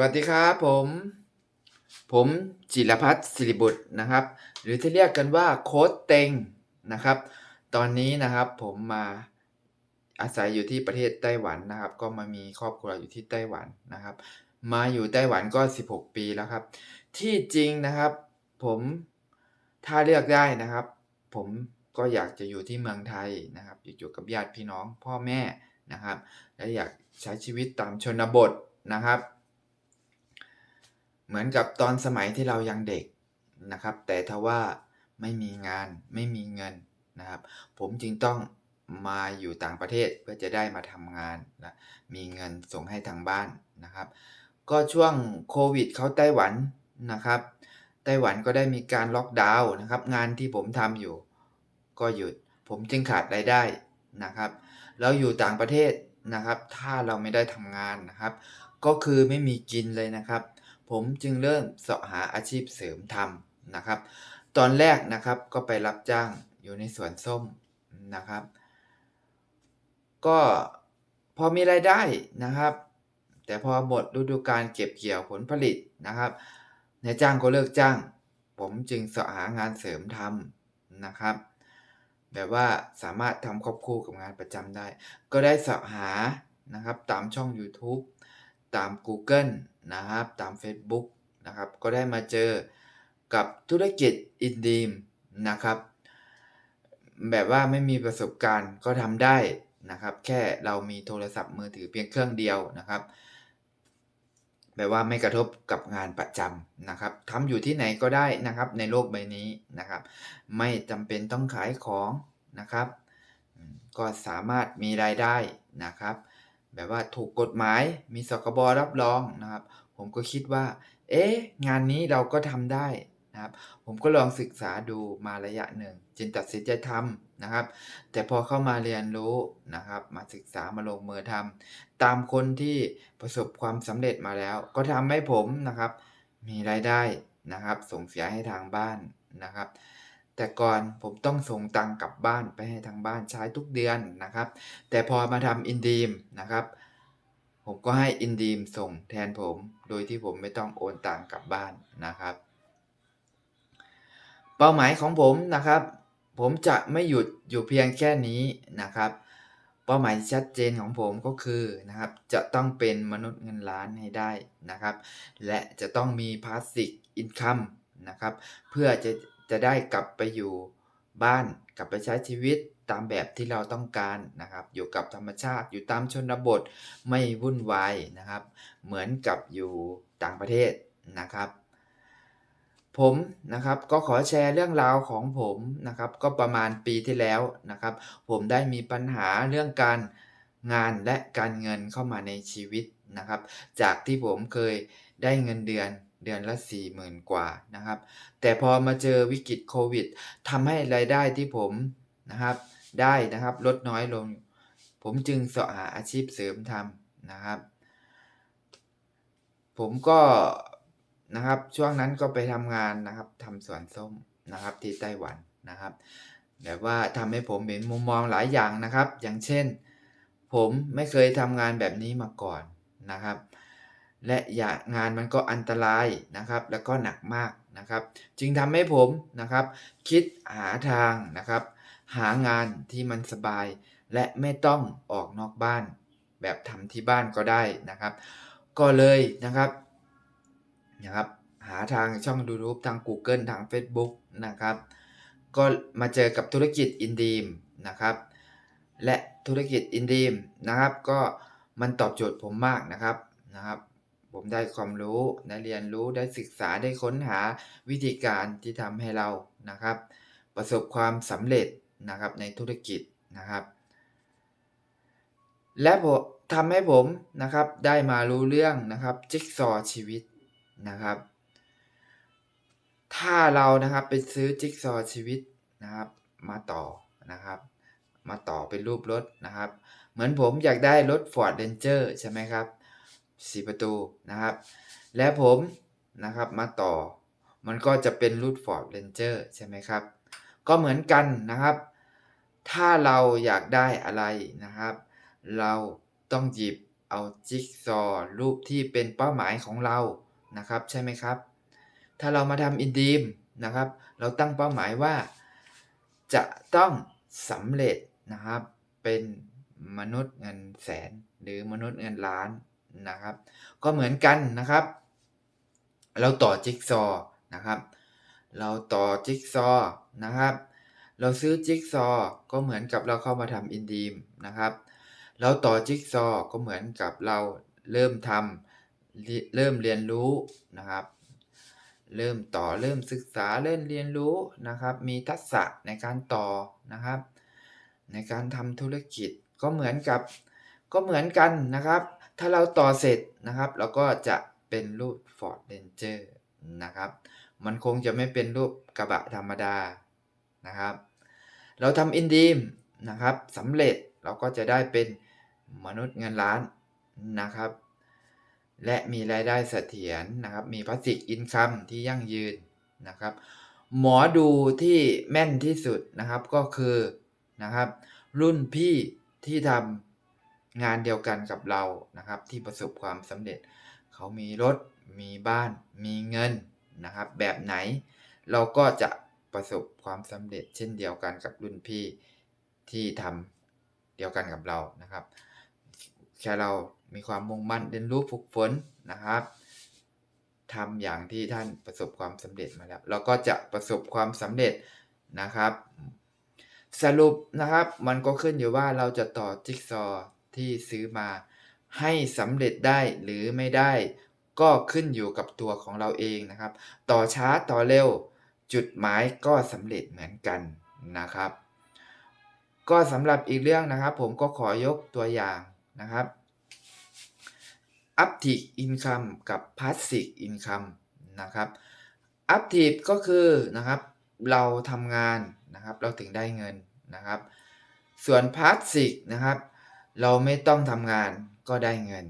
วัสดีครับผม ผมจิรพัฒน์ศิริบุตรนะครับ หรือที่เรียกกันว่าโค้ดเต็งนะครับ ตอนนี้นะครับผมมาอาศัยอยู่ที่ประเทศไต้หวันนะครับ ก็มามีครอบครัวอยู่ที่ไต้หวันนะครับ มาอยู่ไต้หวันก็ 16 ปีแล้วครับ ที่จริงนะครับ ผมถ้าเลือกได้นะครับ ผมก็อยากจะอยู่ที่เมืองไทยนะครับ อยู่กับญาติพี่น้องพ่อแม่นะครับ และอยากใช้ชีวิตตามชนบทนะครับ เหมือนกับตอนสมัยที่เรายังเด็กนะครับ แต่ทว่าไม่มีงานไม่มีเงินนะครับ ผมจึงต้องมาอยู่ต่างประเทศเพื่อจะได้มาทำงานนะมีเงินส่งให้ทางบ้านนะครับ ก็ช่วงโควิดเขาไต้หวันนะครับ ไต้หวันก็ได้มีการล็อกดาวน์นะครับ งานที่ผมทำอยู่ ก็หยุดผมจึงขาดรายได้นะครับแล้วอยู่ต่างประเทศนะครับ ถ้าเราไม่ได้ทำงานนะครับ ก็คือไม่มีกินเลยนะครับ ผมจึงเริ่มเสาะหาอาชีพเสริมทำนะครับ ตอนแรกนะครับก็ไปรับจ้างอยู่ในสวนส้มนะครับ ก็พอมีรายได้นะครับ แต่พอหมดฤดูกาลเก็บเกี่ยวผลผลิตนะครับนายจ้างก็เลิกจ้าง ผมจึงเสาะหางานเสริมทำนะครับ แบบว่าสามารถทำควบคู่กับงานประจำได้ ก็ได้เสาะหานะครับตามช่อง YouTube ตาม Google นะครับตาม Facebook นะครับก็ได้มาเจอกับธุรกิจอินดีมนะครับ แบบว่าไม่มีประสบการณ์ก็ทำได้นะครับ แค่เรามีโทรศัพท์มือถือเพียงเครื่องเดียวนะครับ แบบว่าไม่กระทบกับงานประจำนะครับทำอยู่ที่ไหนก็ได้นะครับ ในโลกใบนี้นะครับ ไม่จำเป็นต้องขายของนะครับ ก็สามารถมีรายได้นะครับ แบบว่าถูกกฎหมายมีสคบรับรองนะครับ ผมก็คิดว่า เอ๊ะงานนี้เราก็ทำได้นะครับ ผมก็ลองศึกษาดูมาระยะหนึ่งจึงตัดสินใจทำนะครับ แต่พอเข้ามาเรียนรู้นะครับ มาศึกษามาลงมือทำตามคนที่ประสบความสำเร็จมาแล้ว ก็ทำให้ผมนะครับ มีรายได้นะครับ ส่งเสียให้ทางบ้านนะครับ แต่ก่อนผมต้องส่งตังกลับบ้านไปให้ทางบ้านใช้ทุกเดือนนะครับ แต่พอมาทำอินดีมนะครับ ผมก็ให้อินดีมส่งแทนผม โดยที่ผมไม่ต้องโอนตังกลับบ้านนะครับ เป้าหมายของผมนะครับ ผมจะไม่หยุดอยู่เพียงแค่นี้นะครับ เป้าหมายชัดเจนของผมก็คือนะครับ จะต้องเป็นมนุษย์เงินล้านให้ได้นะครับ และจะต้องมีพาสซีฟอินคัมนะครับ เพื่อจะ จะได้กลับไปอยู่บ้านกลับไปใช้ชีวิตตามแบบที่เราต้องการนะครับ อยู่กับธรรมชาติอยู่ตามชนบทไม่วุ่นวายนะครับ เหมือนกับอยู่ต่างประเทศนะครับ ผมนะครับก็ขอแชร์เรื่องราวของผมนะครับ ก็ประมาณปีที่แล้วนะครับ ผมได้มีปัญหาเรื่องการงานและการเงินเข้ามาในชีวิตนะครับ จากที่ผมเคยได้เงินเดือน เดือนละ40,000กว่านะครับ แต่พอมาเจอวิกฤตโควิดทำให้รายได้ที่ผมนะครับได้นะครับลดน้อยลง ผมจึงเสาะหาอาชีพเสริมทำนะครับ ผมก็นะครับช่วงนั้นก็ไปทำงานนะครับทำสวนส้มนะครับที่ไต้หวันนะครับแบบว่าทำให้ผมเห็นมุมมองหลายอย่างนะครับ อย่างเช่น ผมไม่เคยทำงานแบบนี้มาก่อนนะครับ และอย่างานมันก็อันตรายนะครับ แล้วก็หนักมากนะครับ จึงทำให้ผมนะครับ คิดหาทางนะครับ หางานที่มันสบาย และไม่ต้องออกนอกบ้าน แบบทำที่บ้านก็ได้นะครับ ก็เลยนะครับนะครับ หาทางช่อง YouTube ทาง Google ทาง Facebook นะครับ ก็มาเจอกับธุรกิจอินดีมนะครับ และธุรกิจอินดีมนะครับ ก็มันตอบโจทย์ผมมากนะครับนะครับ ผมได้ความรู้ได้เรียนรู้ได้ศึกษาได้ค้นหาวิธีการที่ทำให้เรานะครับ ประสบความสำเร็จนะครับในธุรกิจนะครับ และผมทำให้ผมนะครับได้มารู้เรื่องนะครับจิ๊กซอว์ชีวิตนะครับ ถ้าเรานะครับไปซื้อจิ๊กซอว์ชีวิตนะครับ มาต่อนะครับ มาต่อเป็นรูปรถนะครับ เหมือนผมอยากได้รถ Ford Ranger ใช่ไหมครับ สี่ประตูนะครับ และผมนะครับมาต่อ มันก็จะเป็นรุ่น Ford Ranger ใช่ไหมครับ ก็เหมือนกันนะครับ ถ้าเราอยากได้อะไรนะครับ เราต้องหยิบเอาจิ๊กซอว์รูปที่เป็นเป้าหมายของเรานะครับ ใช่ไหมครับ ถ้าเรามาทำ InDeem นะครับ เราตั้งเป้าหมายว่า จะต้องสำเร็จนะครับ เป็นมนุษย์เงินแสนหรือมนุษย์เงินล้าน นะครับ ก็เหมือนกันนะครับ เราต่อจิ๊กซอว์นะครับ เราต่อจิ๊กซอว์นะครับ เราซื้อจิ๊กซอว์ก็เหมือนกับเราเข้ามาทำ InDeem นะครับ เราต่อจิ๊กซอว์ก็เหมือนกับเราเริ่มทำเริ่มเรียนรู้นะครับเริ่มต่อเริ่มศึกษาเริ่มเรียนรู้นะครับ มีทักษะในการต่อนะครับ ในการทำธุรกิจก็เหมือนกับ ก็เหมือนกันนะครับ ถ้าเราต่อเสร็จนะครับ เราก็จะเป็นรูป Ford Ranger นะครับ มันคงจะไม่เป็นรูปกระบะธรรมดานะครับ เราทำ InDeem นะครับสำเร็จเราก็จะได้เป็นมนุษย์เงินล้านนะครับ และมีรายได้เสถียรนะครับ มี Passive Income ที่ยั่งยืนนะครับ หมอดูที่แม่นที่สุดนะครับก็คือนะครับ รุ่นพี่ที่ทำ งานเดียวกันกับเรานะครับ ที่ประสบความสำเร็จ เขามีรถ มีบ้าน มีเงินนะครับ แบบไหน เราก็จะประสบความสำเร็จ เช่นเดียวกันกับรุ่นพี่ที่ทำเดียวกันกับเรานะครับ แค่เรามีความมุ่งมั่นเรียนรู้ฝึกฝนนะครับทำอย่างที่ท่านประสบความสำเร็จมาแล้ว เราก็จะประสบความสำเร็จนะครับ สรุปนะครับมันก็ขึ้นอยู่ว่าเราจะต่อจิ๊กซอ ที่ซื้อมา ให้สำเร็จได้หรือไม่ได้ ก็ขึ้นอยู่กับตัวของเราเองนะครับ ต่อช้าต่อเร็ว จุดหมายก็สำเร็จเหมือนกันนะครับ ก็สำหรับอีกเรื่องนะครับ ผมก็ขอยกตัวอย่างนะครับ Active Income กับ Passive Income นะครับ Active ก็คือนะครับเราทำงานนะครับเราถึงได้เงินนะครับ ส่วน Passive นะครับ เราไม่ต้องทำงานก็ได้เงิน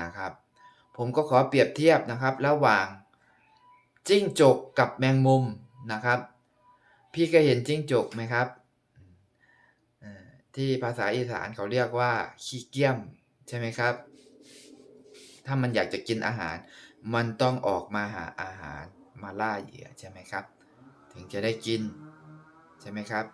นะครับ ผมก็ขอเปรียบเทียบนะครับ ระหว่างจิ้งจกกับแมงมุมนะครับ พี่เคยเห็นจิ้งจกไหมครับ?ที่ภาษาอีสานเขาเรียกว่าขี้เกียจใช่ไหมครับ?ถ้ามันอยากจะกินอาหาร มันต้องออกมาหาอาหารมาล่าเหยื่อใช่ไหมครับ ถึงจะได้กินใช่ไหมครับ?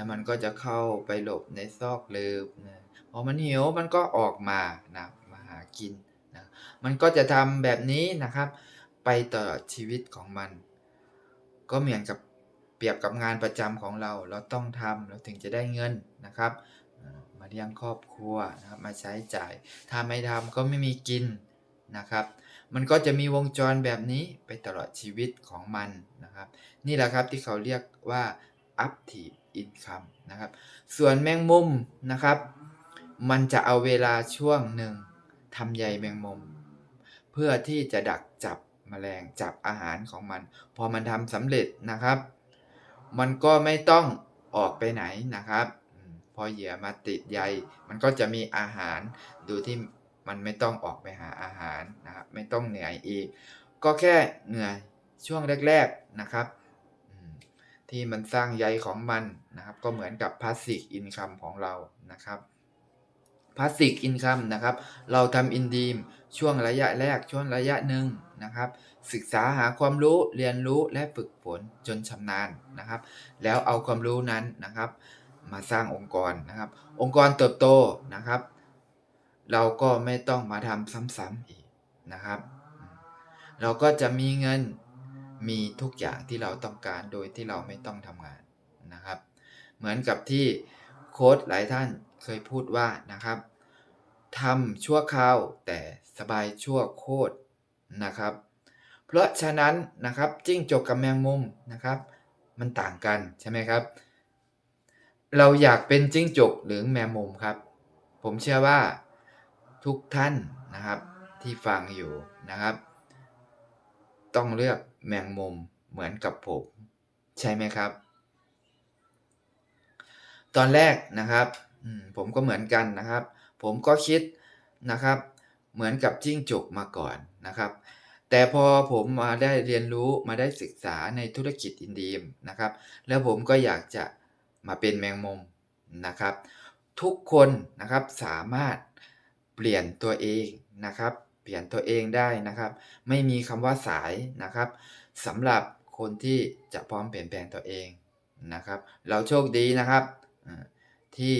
แล้วมันก็จะเข้าไปหลบในซอกลืบนะพอมันหิวมันก็ออกมานะมาหากินนะมันก็จะทำแบบนี้นะครับ ไปตลอดชีวิตของมัน ก็เหมือนกับเปรียบกับงานประจำของเราเราต้องทำเราถึงจะได้เงินนะครับมาเลี้ยงครอบครัวนะครับมาใช้จ่าย ถ้าไม่ทำก็ไม่มีกินนะครับ มันก็จะมีวงจรแบบนี้ไปตลอดชีวิตของมันนะครับ นี่แหละครับที่เขาเรียกว่า Active Income นะครับ ส่วนแมงมุมนะครับ มันจะเอาเวลาช่วงหนึ่งทำใยแมงมุม เพื่อที่จะดักจับแมลงจับอาหารของมัน พอมันทำสำเร็จนะครับ มันก็ไม่ต้องออกไปไหนนะครับ พอเหยื่อมาติดใย มันก็จะมีอาหารดยที่มันไม่ต้องออกไปหาอาหารนะครับไม่ต้องเหนื่อยอีก ก็แค่เหนื่อยช่วงแรก ๆนะครับ ที่มันสร้างใยของมันนะครับ ก็เหมือนกับ Passive Income ของเรานะครับ Passive Income นะครับ เราทำ InDeem ช่วงระยะแรกช่วงระยะหนึ่งนะครับ ศึกษาหาความรู้เรียนรู้และฝึกฝนจนชำนาญนะครับ แล้วเอาความรู้นั้นนะครับ มาสร้างองค์กรนะครับ องค์กรเติบโตนะครับ เราก็ไม่ต้องมาทำซ้ำๆอีกนะครับ เราก็จะมีเงิน มีทุกอย่างที่เราต้องการโดยที่เราไม่ต้องทำงานนะครับ เหมือนกับที่โคชหลายท่านเคยพูดว่านะครับทำชั่วคราวแต่สบายชั่วโคตรนะครับ เพราะฉะนั้นนะครับจิ้งจกกับแมงมุมนะครับ มันต่างกันใช่ไหมครับ?เราอยากเป็นจิ้งจกหรือแมงมุมครับ?ผมเชื่อว่าทุกท่านนะครับที่ฟังอยู่นะครับ ต้องเลือกแมงมุมเหมือนกับผม ใช่ไหมครับ?ตอนแรกนะครับผมก็เหมือนกันนะครับ ผมก็คิดนะครับ เหมือนกับจิ้งจกมาก่อนนะครับ แต่พอผมมาได้เรียนรู้มาได้ศึกษาในธุรกิจ InDeem นะครับ แล้วผมก็อยากจะมาเป็นแมงมุมนะครับ ทุกคนนะครับสามารถเปลี่ยนตัวเองนะครับ เปลี่ยนตัวเองได้นะครับ ไม่มีคำว่าสายนะครับสำหรับคนที่จะพร้อมเปลี่ยนแปลงตัวเองนะครับ เราโชคดีนะครับ ที่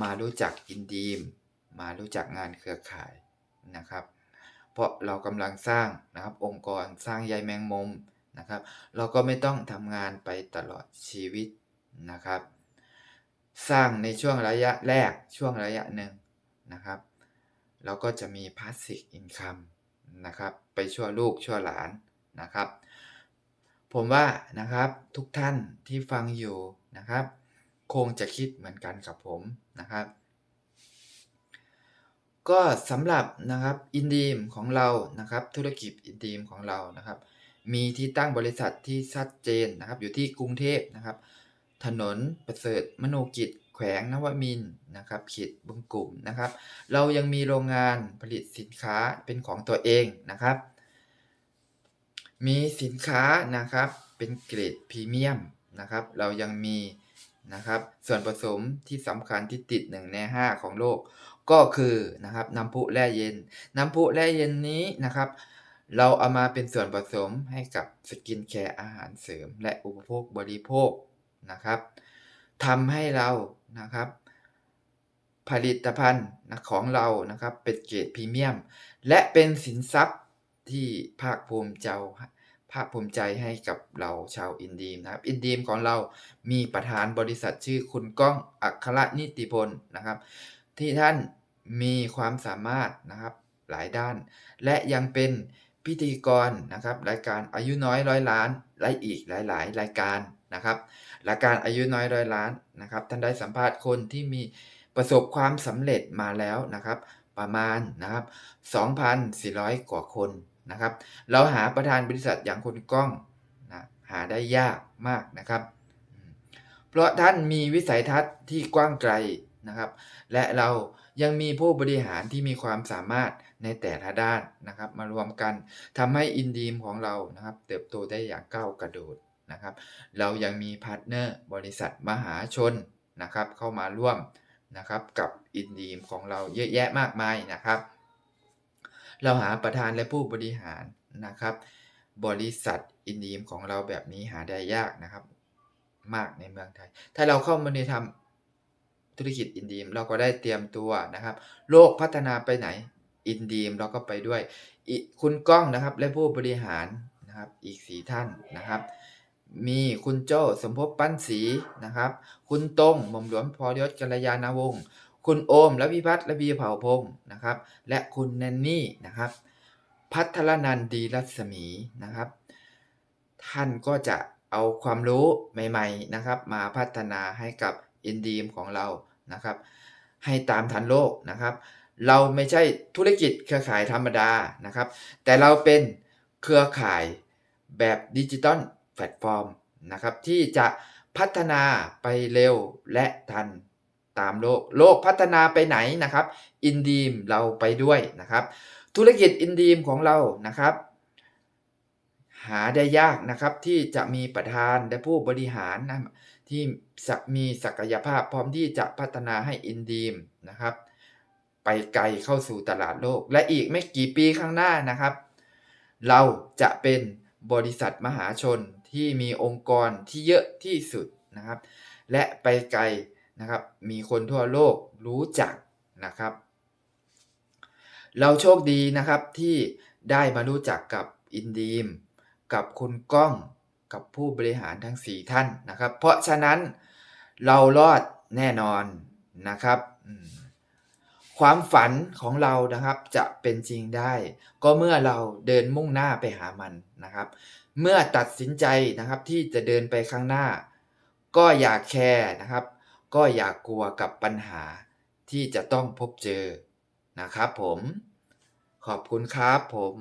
มารู้จัก Indeed มารู้จักงานเครือข่ายนะครับ เพราะเรากำลังสร้างนะครับองค์กรสร้างใยแมงมุมนะครับ เราก็ไม่ต้องทำงานไปตลอดชีวิตนะครับ สร้างในช่วงระยะแรกช่วงระยะหนึ่งนะครับ เราก็จะมี passive income นะครับ ไปชั่วลูกชั่วหลานนะครับ ผมว่านะครับทุกท่านที่ฟังอยู่นะครับ คงจะคิดเหมือนกันกับผมนะครับ ก็สำหรับนะครับอินดีมของเรานะครับ ธุรกิจอินดีมของเรานะครับ มีที่ตั้งบริษัทที่ชัดเจนนะครับ อยู่ที่กรุงเทพนะครับ ถนนประเสริฐมโนกิจ แขวงนวมินนะครับเขตบึงกลุ่มนะครับ เรายังมีโรงงานผลิตสินค้าเป็นของตัวเองนะครับ มีสินค้านะครับเป็นเกรดพรีเมียมนะครับ เรายังมีนะครับส่วนผสมที่สำคัญที่ติด 1 ใน 5 ของโลก ก็คือนะครับน้ำพุแร่เย็น น้ำพุแร่เย็นนี้นะครับ เราเอามาเป็นส่วนผสมให้กับสกินแคร์อาหารเสริม และอุปโภคบริโภคนะครับ ทำให้เรานะครับ ผลิตภัณฑ์ของเรานะครับเป็นเกรดพรีเมียม และเป็นสินทรัพย์ที่ภาคภูมิใจภาคภูมิใจให้กับเราชาวอินดีมนะครับ อินดีมของเรามีประธานบริษัทชื่อคุณก้องอัครนิติพลนะครับ ที่ท่านมีความสามารถนะครับหลายด้าน และยังเป็นพิธีกรนะครับ รายการอายุน้อยร้อยล้านและอีกหลาย ๆ รายการ นะครับรายการอายุน้อยร้อยล้านนะครับท่านได้สัมภาษณ์คนที่มีประสบความสำเร็จมาแล้วนะครับ ประมาณนะครับ2,400 กว่าคนนะครับ เราหาประธานบริษัทอย่างคุณก้องนะหาได้ยากมากนะครับ เพราะท่านมีวิสัยทัศน์ที่กว้างไกลนะครับ และเรายังมีผู้บริหารที่มีความสามารถในแต่ละด้านนะครับ มารวมกันทำให้อินดีมของเรานะครับ เติบโตได้อย่างก้าวกระโดด นะครับ เรายังมีพาร์ทเนอร์บริษัทมหาชนนะครับเข้ามาร่วมนะครับกับอินดีมของเราเยอะแยะมากมายนะครับ เราหาประธานและผู้บริหารนะครับ บริษัทอินดีมของเราแบบนี้หาได้ยากนะครับ มากในเมืองไทย ถ้าเราเข้ามาในทำธุรกิจอินดีมเราก็ได้เตรียมตัวนะครับ โลกพัฒนาไปไหนอินดีมเราก็ไปด้วยคุณก้องนะครับและผู้บริหารนะครับอีกสีท่านนะครับ มีคุณโจ้สมภพปั้นศรีนะครับ คุณตรงหม่อมหลวงพอยศกัลยาณวงศ์คุณโอมและพิพัฒน์และบีเผ่าพงศ์นะครับ และคุณแนนนี่นะครับ พัทรนันดีรัศมีนะครับ ท่านก็จะเอาความรู้ใหม่ๆนะครับ มาพัฒนาให้กับอินดีมของเรานะครับ ให้ตามทันโลกนะครับ เราไม่ใช่ธุรกิจเครือข่ายธรรมดานะครับ แต่เราเป็นเครือข่ายแบบดิจิตอล แพลตฟอร์มนะครับที่จะพัฒนาไปเร็วและทันตามโลก โลกพัฒนาไปไหนนะครับอินดีมเราไปด้วยนะครับ ธุรกิจอินดีมของเรานะครับ หาได้ยากนะครับที่จะมีประธานและผู้บริหารนะที่มีศักยภาพพร้อมที่จะพัฒนาให้อินดีมนะครับ ไปไกลเข้าสู่ตลาดโลก และอีกไม่กี่ปีข้างหน้านะครับ เราจะเป็นบริษัทมหาชน ที่มีองค์กรที่เยอะที่สุดนะครับ และไปไกลนะครับ มีคนทั่วโลกรู้จักนะครับ เราโชคดีนะครับที่ได้มารู้จักกับอินดีม กับคุณก้องกับผู้บริหารทั้ง 4 ท่านนะครับ เพราะฉะนั้นเรารอดแน่นอนนะครับ ความฝันของเรานะครับจะเป็นจริงได้ ก็เมื่อเราเดินมุ่งหน้าไปหามันนะครับ เมื่อตัดสินใจนะครับที่จะเดินไปข้างหน้า ก็อย่าแคร์นะครับ ก็อย่ากลัวกับปัญหาที่จะต้องพบเจอนะครับผม ขอบคุณครับผม